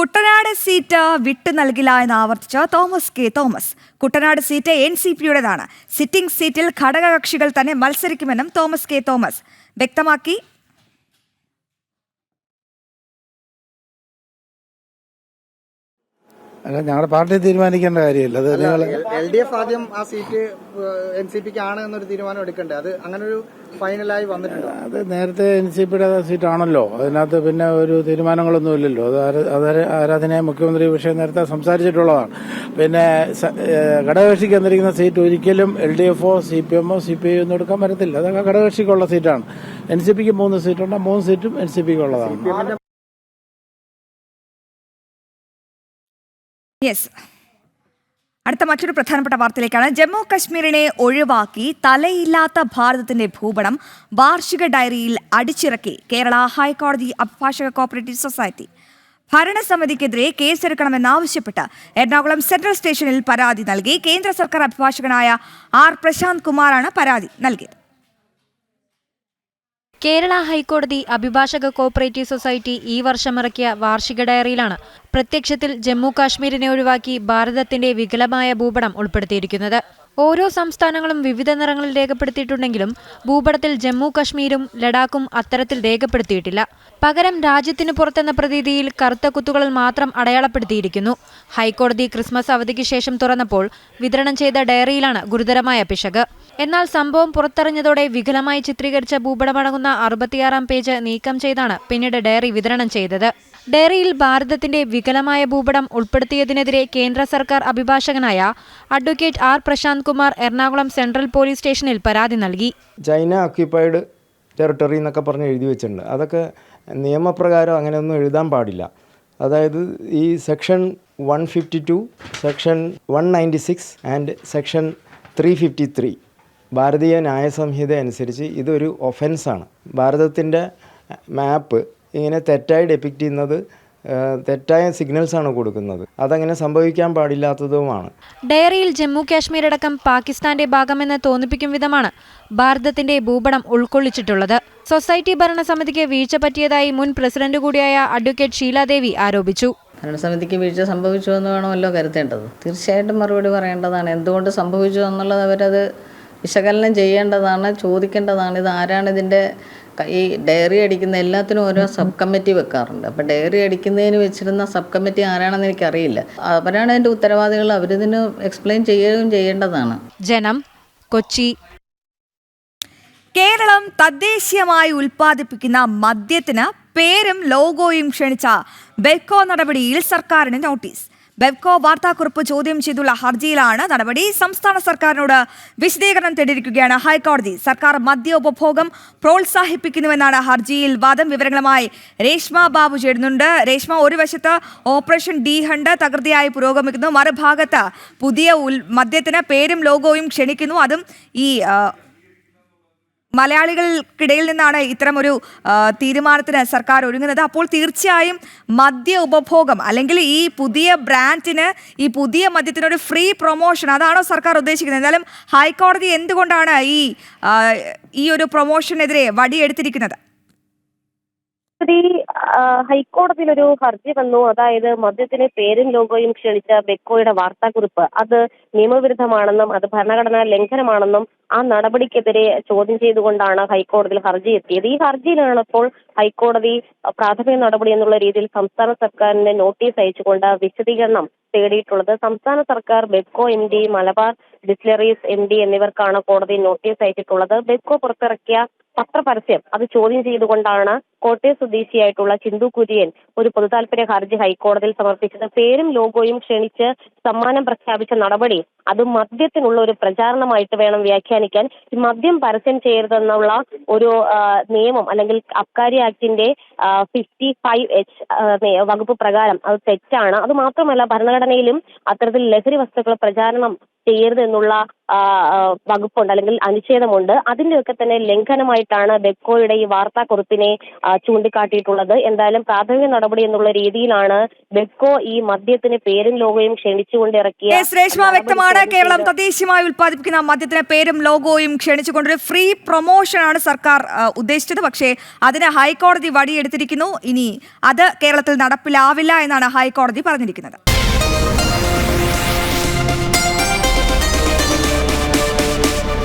Kuttanad seat വിട്ടു നൽകില്ല എന്ന് ആവർത്തിച്ച Thomas K. Thomas. Kuttanad seat N C പിയുടേതാണ്. Sitting സീറ്റിൽ ഘടകകക്ഷികൾ തന്നെ മത്സരിക്കുമെന്നും തോമസ് കെ. തോമസ് വ്യക്തമാക്കി. അല്ല ഞങ്ങളുടെ പാർട്ടി തീരുമാനിക്കേണ്ട കാര്യമില്ല. അത് നിങ്ങൾ എൽ ഡി എഫ് ആദ്യം ആ സീറ്റ് എൻ സി പിക്ക് ആണ് എന്നൊരു തീരുമാനം എടുക്കണ്ടേ? അത് അങ്ങനെ ഒരു ഫൈനലായി വന്നിട്ടുണ്ട്? അത് നേരത്തെ എൻ സി പിയുടെ സീറ്റാണല്ലോ. അതിനകത്ത് പിന്നെ ഒരു തീരുമാനങ്ങളൊന്നും ഇല്ലല്ലോ. അത് ആര- ആരാധനയെ മുഖ്യമന്ത്രി വിഷയം നേരത്തെ സംസാരിച്ചിട്ടുള്ളതാണ്. പിന്നെ ഘടകകക്ഷിക്ക് തന്നിരിക്കുന്ന സീറ്റ് ഒരിക്കലും എൽ ഡി എഫോ സി പി എമ്മോ സി പി ഐ ഒന്നും എടുക്കാൻ പറ്റത്തില്ല. അതൊക്കെ ഘടകകക്ഷിക്കുള്ള സീറ്റാണ്. എൻ സി പിക്ക് മൂന്ന് സീറ്റുണ്ട്. മൂന്ന് സീറ്റും എൻ സി പിക്ക് ഉള്ളതാണ് യെസ് അടുത്ത മറ്റൊരു പ്രധാനപ്പെട്ട വാർത്തയിലേക്കാണ്. ജമ്മു കശ്മീരിനെ ഒഴിവാക്കി തലയില്ലാത്ത ഭാരതത്തിന്റെ ഭൂപടം വാർഷിക ഡയറിയിൽ അടിച്ചിറക്കി കേരള ഹൈക്കോടതി അഭിഭാഷക കോപ്പറേറ്റീവ് സൊസൈറ്റി. ഭരണസമിതിക്കെതിരെ കേസെടുക്കണമെന്നാവശ്യപ്പെട്ട് എറണാകുളം സെൻട്രൽ സ്റ്റേഷനിൽ പരാതി നൽകി കേന്ദ്ര സർക്കാർ അഭിഭാഷകനായ ആർ പ്രശാന്ത് കുമാറാണ് പരാതി നൽകിയത്. കേരള ഹൈക്കോടതി അഭിഭാഷക കോപ്പറേറ്റീവ് സൊസൈറ്റി ഈ വർഷമിറക്കിയ വാർഷിക ഡയറിയിലാണ് പ്രത്യക്ഷത്തിൽ ജമ്മു കാശ്മീരിനെ ഒഴിവാക്കി ഭാരതത്തിന്റെ വികലമായ ഭൂപടം ഉൾപ്പെടുത്തിയിരിക്കുന്നത്. ഓരോ സംസ്ഥാനങ്ങളും വിവിധ നിറങ്ങളിൽ രേഖപ്പെടുത്തിയിട്ടുണ്ടെങ്കിലും ഭൂപടത്തിൽ ജമ്മു കശ്മീരും ലഡാക്കും അത്തരത്തിൽ രേഖപ്പെടുത്തിയിട്ടില്ല. പകരം രാജ്യത്തിന് പുറത്തെന്ന പ്രതീതിയിൽ കറുത്ത കുത്തുകളിൽ മാത്രം അടയാളപ്പെടുത്തിയിരിക്കുന്നു. ഹൈക്കോടതി ക്രിസ്മസ് അവധിക്ക് ശേഷം തുറന്നപ്പോൾ വിതരണം ചെയ്ത ഡയറിയിലാണ് ഗുരുതരമായ പിശക്. എന്നാൽ സംഭവം പുറത്തറിഞ്ഞതോടെ വികലമായി ചിത്രീകരിച്ച ഭൂപടമടങ്ങുന്ന അറുപത്തിയാറാം പേജ് നീക്കം ചെയ്താണ് പിന്നീട് ഡയറി വിതരണം ചെയ്തത്. ഡയറിയിൽ ഭാരതത്തിന്റെ വികലമായ ഭൂപടം ഉൾപ്പെടുത്തിയതിനെതിരെ കേന്ദ്ര സർക്കാർ അഭിഭാഷകനായ advocate R Prashanth Kumar Ernakulam central police സ്റ്റേഷനിൽ പരാതി നൽകി. ചൈന ഓക്യുപ്പൈഡ് ടെറിട്ടറി എന്നൊക്കെ പറഞ്ഞ് എഴുതി വെച്ചിട്ടുണ്ട്. അതൊക്കെ നിയമപ്രകാരം അങ്ങനെയൊന്നും എഴുതാൻ പാടില്ല. അതായത് ഈ section one fifty two section one ninety six and section three fifty three Bharatiya Nyaya Sanhita അനുസരിച്ച് ഇതൊരു ഒഫൻസാണ് ഭാരതത്തിന്റെ മാപ്പ് ഇങ്ങനെ തെറ്റായി ഡെപ്പിക്റ്റ് ചെയ്യുന്നത് തെറ്റായ സിഗ്നൽസ് ആണ് കൊടുക്കുന്നത്. അതങ്ങനെ സംഭവിക്കാൻ പാടില്ലാത്തതുമാണ്. ഡയറിയിൽ ജമ്മു കാശ്മീർ അടക്കം പാകിസ്ഥാന്റെ ഭാഗമെന്ന് തോന്നിപ്പിക്കും വിധമാണ് ഭാരതത്തിന്റെ ഭൂപടം ഉൾക്കൊള്ളിച്ചിട്ടുള്ളത്. സൊസൈറ്റി ഭരണസമിതിക്ക് വീഴ്ച പറ്റിയതായി മുൻ പ്രസിഡന്റ് കൂടിയായ അഡ്വക്കേറ്റ് ഷീലാദേവി ആരോപിച്ചു. ഭരണസമിതിക്ക് വീഴ്ച സംഭവിച്ചു എന്ന് വേണമല്ലോ കരുതേണ്ടത് തീർച്ചയായിട്ടും മറുപടി പറയേണ്ടതാണ്. എന്തുകൊണ്ട് സംഭവിച്ചു എന്നുള്ളത് അവരത് വിശകലനം ചെയ്യേണ്ടതാണ് ചോദിക്കേണ്ടതാണ്. ഇത് ആരാണ് ഇതിന്റെ ഈ ഡയറി അടിക്കുന്ന എല്ലാത്തിനും ഓരോ സബ് കമ്മിറ്റി വെക്കാറുണ്ട്. അപ്പോൾ ഡയറി അടിക്കുന്നതിന് വെച്ചിരുന്ന സബ് കമ്മിറ്റി ആരാണെന്ന് എനിക്കറിയില്ല. അവരാണ് അതിന്റെ ഉത്തരവാദികൾ. അവരിതിന് എക്സ്പ്ലെയിൻ ചെയ്യുകയും ചെയ്യേണ്ടതാണ്. ജനം കൊച്ചി. കേരളം തദ്ദേശീയമായി ഉൽപ്പാദിപ്പിക്കുന്ന മദ്യത്തിന് പേരും ലോഗോയും ക്ഷണിച്ച ബെക്കോ നടപടിയിൽ സർക്കാരിന് നോട്ടീസ്. ബെവ്കോ വാർത്താക്കുറിപ്പ് ചോദ്യം ചെയ്തുള്ള ഹർജിയിലാണ് നടപടി. സംസ്ഥാന സർക്കാരിനോട് വിശദീകരണം തേടിയിരിക്കുകയാണ് ഹൈക്കോടതി. സർക്കാർ മദ്യ ഉപഭോഗം പ്രോത്സാഹിപ്പിക്കുന്നുവെന്നാണ് ഹർജിയിൽ വാദം. വിവരങ്ങളുമായി രേഷ്മ ബാബു ചേരുന്നുണ്ട്. രേഷ്മ ഒരു വശത്ത് ഓപ്പറേഷൻ ഡി ഹണ്ട് തകൃതിയായി പുരോഗമിക്കുന്നു. മറുഭാഗത്ത് പുതിയ മദ്യത്തിന് പേരും ലോഗോയും ക്ഷണിക്കുന്നു. അതും ഈ മലയാളികൾക്കിടയിൽ നിന്നാണ് ഇത്തരമൊരു തീരുമാനത്തിന് സർക്കാർ ഒരുങ്ങുന്നത്. അപ്പോൾ തീർച്ചയായും മദ്യ ഉപഭോഗം അല്ലെങ്കിൽ ഈ പുതിയ ബ്രാൻഡിന് ഈ പുതിയ മദ്യത്തിനൊരു ഫ്രീ പ്രൊമോഷൻ അതാണോ സർക്കാർ ഉദ്ദേശിക്കുന്നത്. എന്തായാലും ഹൈക്കോടതി എന്തുകൊണ്ടാണ് ഈ ഈ ഒരു പ്രൊമോഷനെതിരെ വടിയെടുത്തിരിക്കുന്നത്? ആ, ഹൈക്കോടതിയിൽ ഒരു ഹർജി വന്നു. അതായത് മദ്യത്തിന് പേരും ലോഗോയും ക്ഷണിച്ച ബെക്കോയുടെ വാർത്താക്കുറിപ്പ്. അത് നിയമവിരുദ്ധമാണെന്നും അത് ഭരണഘടനാ ലംഘനമാണെന്നും ആ നടപടിക്കെതിരെ ചോദ്യം ചെയ്തുകൊണ്ടാണ് ഹൈക്കോടതിയിൽ ഹർജി എത്തിയത്. ഈ ഹർജിയിലാണ് ഇപ്പോൾ ഹൈക്കോടതി പ്രാഥമിക നടപടി എന്നുള്ള രീതിയിൽ സംസ്ഥാന സർക്കാരിന് നോട്ടീസ് അയച്ചുകൊണ്ട് വിശദീകരണം തേടിയിട്ടുള്ളത്. സംസ്ഥാന സർക്കാർ Bevco M D Malabar distilleries M D എന്നിവർക്കാണ് കോടതി നോട്ടീസ് അയച്ചിട്ടുള്ളത്. ബെക്കോ പുറത്തിറക്കിയ പത്രപരസ്യം അത് ചോദ്യം ചെയ്തുകൊണ്ടാണ് കോട്ടയം സ്വദേശിയായിട്ടുള്ള ചിന്തു കുര്യൻ ഒരു പൊതുതാൽപര്യ ഹർജി ഹൈക്കോടതിയിൽ സമർപ്പിച്ചത്. പേരും ലോഗോയും ക്ഷണിച്ച് സമ്മാനം പ്രഖ്യാപിച്ച നടപടി അത് മദ്യത്തിനുള്ള ഒരു പ്രചാരണമായിട്ട് വേണം വ്യാഖ്യാനിക്കാൻ. ഈ മദ്യം പരസ്യം ചെയ്യരുതെന്നുള്ള ഒരു നിയമം അല്ലെങ്കിൽ അബ്കാരി ആക്ടിന്റെ ഫിഫ്റ്റി ഫൈവ് എച്ച് വകുപ്പ് പ്രകാരം അത് തെറ്റാണ്. അത് മാത്രമല്ല ഭരണഘടനയിലും അത്തരത്തിൽ ലഹരി വസ്തുക്കളുടെ പ്രചാരണം ചെയ്യരുത് എന്നുള്ള വകുപ്പുണ്ട് അല്ലെങ്കിൽ അനുച്ഛേദമുണ്ട്. അതിന്റെയൊക്കെ തന്നെ ലംഘനമായിട്ടാണ് ബെക്കോയുടെ ഈ വാർത്താക്കുറിപ്പിനെ ചൂണ്ടിക്കാട്ടിയിട്ടുള്ളത്. എന്തായാലും പ്രാഥമിക നടപടി എന്നുള്ള രീതിയിലാണ് ബെക്കോ ഈ മദ്യത്തിന് പേരും ലോഗോയും ക്ഷണിച്ചുകൊണ്ട് ഇറക്കിയ ശ്രേഷ്മ വ്യക്തമാണ്. കേരളം തദ്ദേശീയമായി ഉൽപ്പാദിപ്പിക്കുന്ന മദ്യത്തിന് പേരും ലോഗോയും ക്ഷണിച്ചുകൊണ്ടൊരു ഫ്രീ പ്രൊമോഷനാണ് സർക്കാർ ഉദ്ദേശിച്ചത്. പക്ഷേ അതിന് ഹൈക്കോടതി വടിയെടുത്തിരിക്കുന്നു. ഇനി അത് കേരളത്തിൽ നടപ്പിലാവില്ല എന്നാണ് ഹൈക്കോടതി പറഞ്ഞിരിക്കുന്നത്.